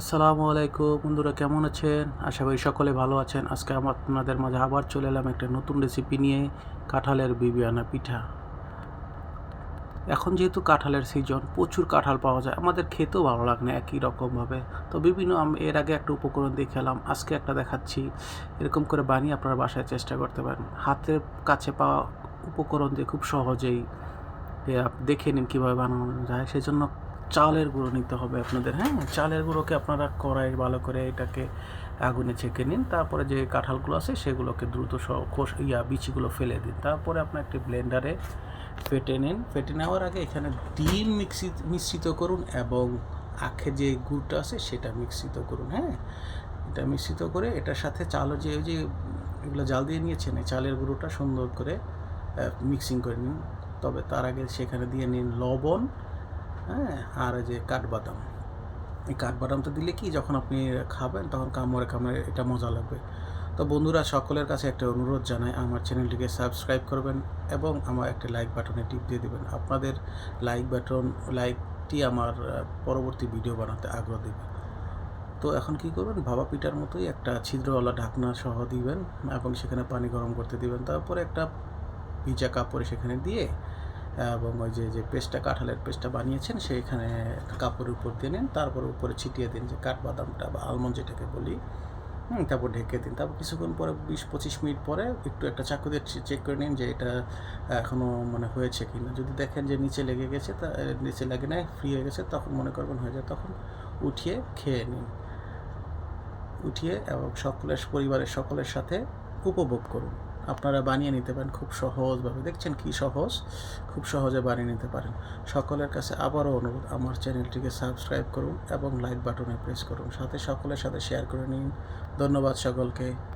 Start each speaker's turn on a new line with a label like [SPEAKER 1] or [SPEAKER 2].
[SPEAKER 1] আসসালামু আলাইকুম। বন্ধুরা, কেমন আছেন? আশা করি সকলে ভালো আছেন। আজকে আমার আপনাদের মাঝে আবার চলে এলাম একটা নতুন রেসিপি নিয়ে, কাঁঠালের বিবিয়ানা পিঠা। এখন যেহেতু কাঁঠালের সিজন প্রচুর কাঁঠাল পাওয়া যায়। আমাদের খেতেও ভালো লাগে না একই রকমভাবে। তো বিভিন্ন, আমি, এর আগে একটা উপকরণ দেখালাম আজকে একটা দেখাচ্ছি। এরকম করে বানিয়ে আপনারা বাসায় চেষ্টা করতে পারেন। হাতের কাছে পাওয়া উপকরণ দিয়ে খুব সহজেই দেখে নিন কীভাবে বানানো যায়। সেজন্য চালের গুঁড়ো নিতে হবে আপনাদের হ্যাঁ? চালের গুঁড়োকে আপনারা কড়াই ভালো করে এটাকে আগুনে ছেঁকে নিন, তারপরে যে কাঁঠালগুলো আছে সেগুলোকে দ্রুত খোস, ইয়া, বিচিগুলো ফেলে দিন। তারপরে আপনার একটি ব্লেন্ডারে ফেটে নিন। ফেটে নেওয়ার আগে এখানে ডিম মিক্সি, মিশ্রিত করুন এবং আখের যে গুড়টা আছে সেটা মিশ্রিত করুন হ্যাঁ? এটা মিশ্রিত করে এটার সাথে চালও যে, ওই যে এগুলো জাল দিয়ে নিয়েছেন, এই চালের গুঁড়োটা সুন্দর করে মিক্সিং করে নিন। তবে তার আগে সেখানে দিয়ে নিন লবণ হ্যাঁ আর যে কাঠবাদাম। এই কাঠবাদামটা দিলে কি, যখন আপনি খাবেন, তখন কামড়ে কামড়ে এটা মজা লাগবে। তো বন্ধুরা, সকলের কাছে একটা অনুরোধ জানাই, আমার চ্যানেলটিকে সাবস্ক্রাইব করবেন এবং আমার একটা লাইক বাটনে টিপ দিয়ে দেবেন। আপনাদের লাইক বাটন লাইকটি আমার পরবর্তী ভিডিও বানাতে আগ্রহ দেবে। তো এখন কি করবেন? ভাবা পিঠার মতোই একটা ছিদ্রওয়ালা ঢাকনা সহ দিবেন এবং সেখানে পানি গরম করতে দিবেন। তারপরে একটা ভিজা কাপড়ে সেখানে দিয়ে এবং ওই যে যে পেস্টটা, কাঁঠালের পেস্টটা বানিয়েছেন, সেইখানে কাপড়ের উপর দিয়ে নিন, তারপর উপরে ছিটিয়ে দিন, যে কাঠবাদামটা বা আলমন্ড যেটাকে বলি, হুম, তারপর ঢেকে দিন, তারপর কিছুক্ষণ পরে বিশ পঁচিশ মিনিট পরে একটু একটা চাকু দিয়ে চেক করে নিন যে এটা এখনও মানে হয়েছে কি না যদি দেখেন যে নিচে লেগে গেছে, তা, নিচে লেগে নেয় ফ্রি হয়ে গেছে, তখন মনে করবেন হয়ে যায়, তখন উঠিয়ে খেয়ে নিন। উঠিয়ে এবং সকলের, পরিবারের সকলের সাথে উপভোগ করুন। আপনারা বানিয়ে নিতে পারেন খুব সহজভাবে। দেখছেন কি সহজ? খুব সহজে বানিয়ে নিতে পারেন। সকলের কাছে আবারও অনুরোধ, আমার চ্যানেলটিকে সাবস্ক্রাইব করুন এবং লাইক বাটনে প্রেস করুন। সাথে সকলের সাথে শেয়ার করে নিন। ধন্যবাদ সকলকে।